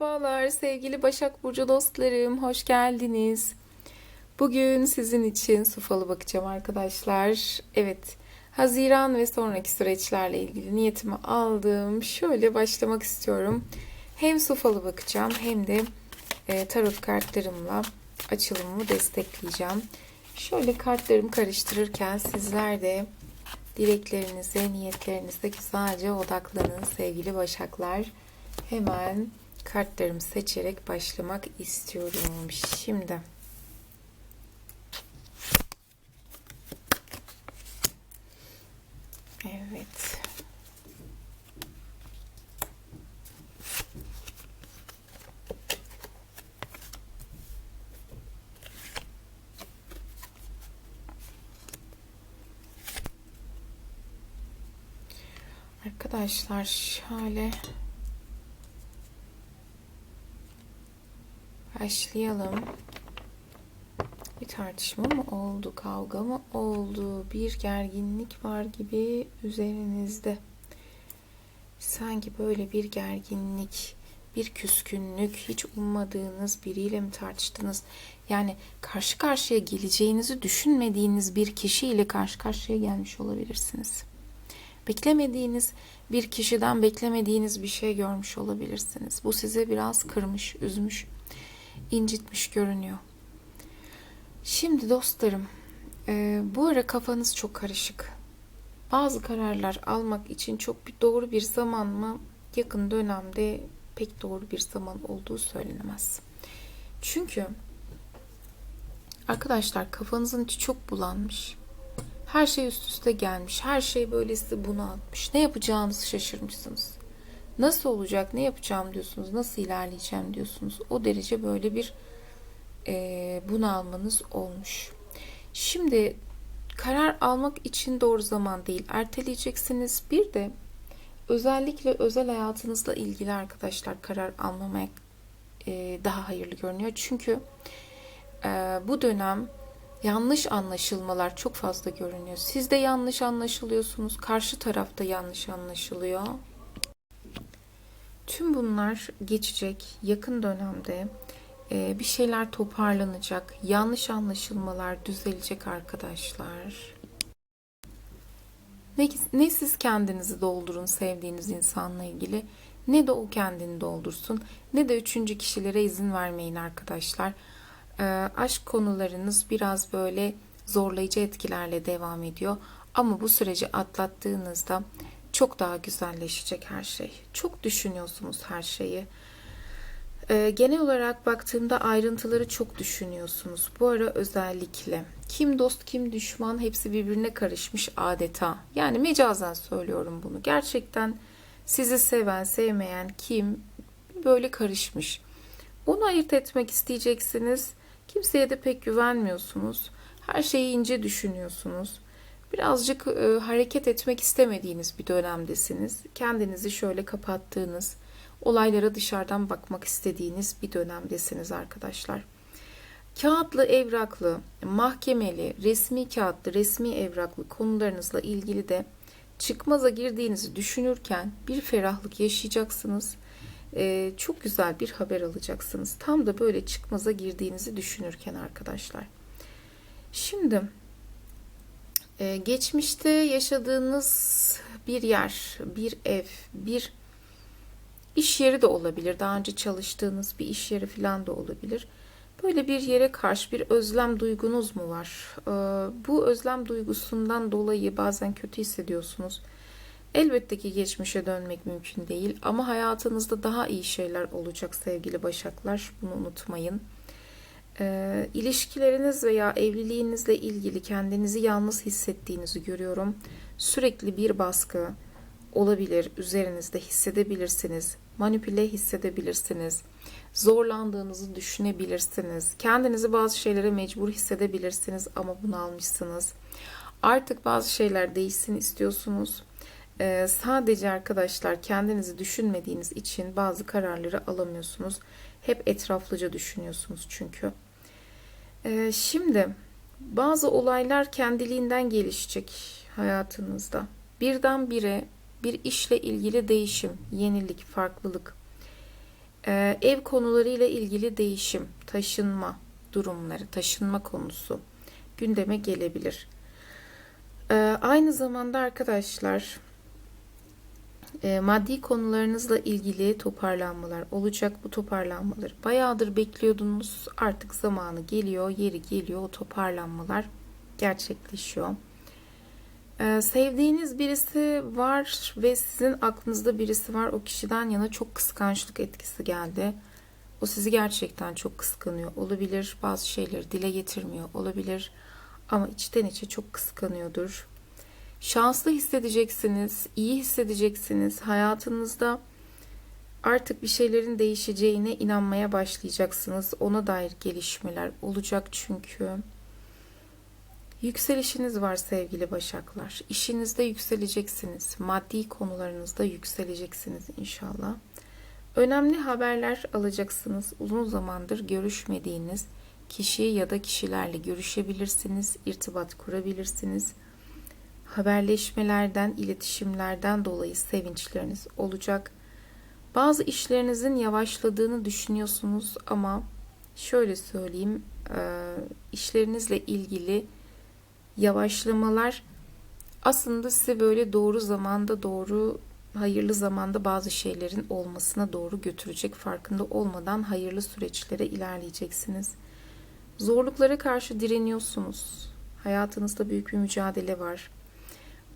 Merhabalar sevgili Başak Burcu dostlarım, hoş geldiniz. Bugün sizin için su falı bakacağım arkadaşlar. Evet, Haziran ve sonraki süreçlerle ilgili niyetimi aldım. Şöyle başlamak istiyorum. Hem su falı bakacağım hem de e, tarot kartlarımla açılımımı destekleyeceğim. Şöyle kartlarımı karıştırırken sizler de dileklerinize, niyetlerinize güzelce odaklanın sevgili Başaklar. Hemen kartlarımı seçerek başlamak istiyorum. Şimdi Evet. Arkadaşlar şöyle başlayalım. Bir tartışma mı oldu, kavga mı oldu, bir gerginlik var gibi üzerinizde. Sanki böyle bir gerginlik, bir küskünlük, hiç ummadığınız biriyle mi tartıştınız? Yani karşı karşıya geleceğinizi düşünmediğiniz bir kişiyle karşı karşıya gelmiş olabilirsiniz. Beklemediğiniz bir kişiden beklemediğiniz bir şey görmüş olabilirsiniz. Bu size biraz kırmış, üzmüş, incitmiş görünüyor. Şimdi dostlarım, e, bu ara kafanız çok karışık. Bazı kararlar almak için çok bir doğru bir zaman mı? Yakın dönemde pek doğru bir zaman olduğu söylenemez. Çünkü arkadaşlar kafanızın içi çok bulanmış. Her şey üst üste gelmiş. Her şey böyle sizi bunaltmış. Ne yapacağınızı şaşırmışsınız. Nasıl olacak, ne yapacağım diyorsunuz, nasıl ilerleyeceğim diyorsunuz. O derece böyle bir e, bunalmanız olmuş. Şimdi karar almak için doğru zaman değil. Erteleyeceksiniz. Bir de özellikle özel hayatınızla ilgili arkadaşlar karar almamak e, daha hayırlı görünüyor. Çünkü e, bu dönem yanlış anlaşılmalar çok fazla görünüyor. Siz de yanlış anlaşılıyorsunuz. Karşı tarafta yanlış anlaşılıyor. Tüm bunlar geçecek yakın dönemde e, bir şeyler toparlanacak. Yanlış anlaşılmalar düzelecek arkadaşlar. Ne, ne siz kendinizi doldurun sevdiğiniz insanla ilgili ne de o kendini doldursun ne de üçüncü kişilere izin vermeyin arkadaşlar. E, aşk konularınız biraz böyle zorlayıcı etkilerle devam ediyor. Ama bu süreci atlattığınızda çok daha güzelleşecek her şey. Çok düşünüyorsunuz her şeyi. Ee, genel olarak baktığımda ayrıntıları çok düşünüyorsunuz. Bu ara özellikle kim dost kim düşman hepsi birbirine karışmış adeta. Yani mecazen söylüyorum bunu. Gerçekten sizi seven sevmeyen kim böyle karışmış. Onu ayırt etmek isteyeceksiniz. Kimseye de pek güvenmiyorsunuz. Her şeyi ince düşünüyorsunuz. Birazcık e, hareket etmek istemediğiniz bir dönemdesiniz. Kendinizi şöyle kapattığınız, olaylara dışarıdan bakmak istediğiniz bir dönemdesiniz arkadaşlar. Kağıtlı, evraklı, mahkemeli, resmi kağıtlı, resmi evraklı konularınızla ilgili de çıkmaza girdiğinizi düşünürken bir ferahlık yaşayacaksınız. Ee, çok güzel bir haber alacaksınız. Tam da böyle çıkmaza girdiğinizi düşünürken arkadaşlar. Şimdi ee, geçmişte yaşadığınız bir yer, bir ev, bir iş yeri de olabilir. Daha önce çalıştığınız bir iş yeri falan da olabilir. Böyle bir yere karşı bir özlem duygunuz mu var? Ee, bu özlem duygusundan dolayı bazen kötü hissediyorsunuz. Elbette ki geçmişe dönmek mümkün değil ama hayatınızda daha iyi şeyler olacak sevgili Başaklar. Bunu unutmayın. E, ilişkileriniz veya evliliğinizle ilgili kendinizi yalnız hissettiğinizi görüyorum. Sürekli bir baskı olabilir, üzerinizde hissedebilirsiniz. Manipüle hissedebilirsiniz. Zorlandığınızı düşünebilirsiniz. Kendinizi bazı şeylere mecbur hissedebilirsiniz ama bunu almışsınız. Artık bazı şeyler değişsin istiyorsunuz. Ee, sadece arkadaşlar kendinizi düşünmediğiniz için bazı kararları alamıyorsunuz. Hep etraflıca düşünüyorsunuz çünkü. Ee, şimdi bazı olaylar kendiliğinden gelişecek hayatınızda. Birdenbire bir işle ilgili değişim, yenilik, farklılık. Ee, ev konularıyla ilgili değişim, taşınma durumları, taşınma konusu gündeme gelebilir. Ee, aynı zamanda arkadaşlar e, maddi konularınızla ilgili toparlanmalar olacak. Bu toparlanmaları bayağıdır bekliyordunuz. Artık zamanı geliyor, yeri geliyor. O toparlanmalar gerçekleşiyor. Ee, sevdiğiniz birisi var ve sizin aklınızda birisi var. O kişiden yana çok kıskançlık etkisi geldi. O sizi gerçekten çok kıskanıyor olabilir. Bazı şeyleri dile getirmiyor olabilir. Ama içten içe çok kıskanıyordur. Şanslı hissedeceksiniz, iyi hissedeceksiniz. Hayatınızda artık bir şeylerin değişeceğine inanmaya başlayacaksınız. Ona dair gelişmeler olacak çünkü. Yükselişiniz var sevgili Başaklar. İşinizde yükseleceksiniz. Maddi konularınızda yükseleceksiniz inşallah. Önemli haberler alacaksınız. Uzun zamandır görüşmediğiniz kişi ya da kişilerle görüşebilirsiniz, irtibat kurabilirsiniz. Haberleşmelerden, iletişimlerden dolayı sevinçleriniz olacak. Bazı işlerinizin yavaşladığını düşünüyorsunuz ama şöyle söyleyeyim, işlerinizle ilgili yavaşlamalar aslında size böyle doğru zamanda doğru hayırlı zamanda bazı şeylerin olmasına doğru götürecek. Farkında olmadan hayırlı süreçlere ilerleyeceksiniz. Zorluklara karşı direniyorsunuz. Hayatınızda büyük bir mücadele var.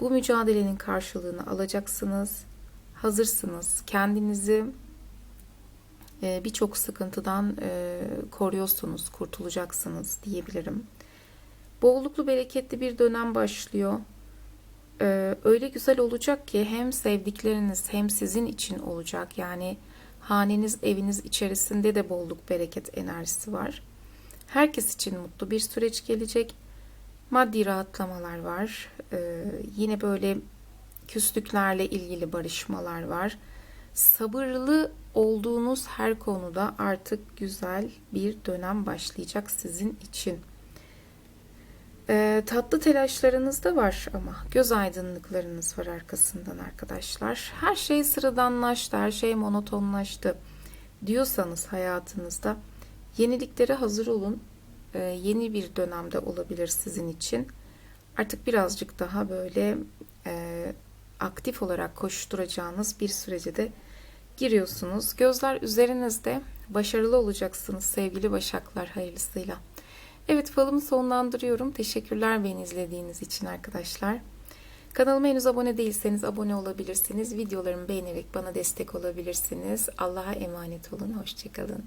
Bu mücadelenin karşılığını alacaksınız. Hazırsınız. Kendinizi birçok sıkıntıdan koruyorsunuz, kurtulacaksınız diyebilirim. Bolluklu bereketli bir dönem başlıyor. Ee, öyle güzel olacak ki hem sevdikleriniz hem sizin için olacak. Yani haneniz, eviniz içerisinde de bolluk, bereket enerjisi var. Herkes için mutlu bir süreç gelecek. Maddi rahatlamalar var. Ee, yine böyle küslüklerle ilgili barışmalar var. Sabırlı olduğunuz her konuda artık güzel bir dönem başlayacak sizin için. E, tatlı telaşlarınız da var ama göz aydınlıklarınız var arkasından arkadaşlar. Her şey sıradanlaştı, her şey monotonlaştı diyorsanız hayatınızda yeniliklere hazır olun. E, yeni bir dönemde olabilir sizin için. Artık birazcık daha böyle e, aktif olarak koşturacağınız bir sürece de giriyorsunuz. Gözler üzerinizde başarılı olacaksınız sevgili başaklar hayırlısıyla. Evet falımı sonlandırıyorum. Teşekkürler beni izlediğiniz için arkadaşlar. Kanalıma henüz abone değilseniz abone olabilirsiniz. Videolarımı beğenerek bana destek olabilirsiniz. Allah'a emanet olun. Hoşçakalın.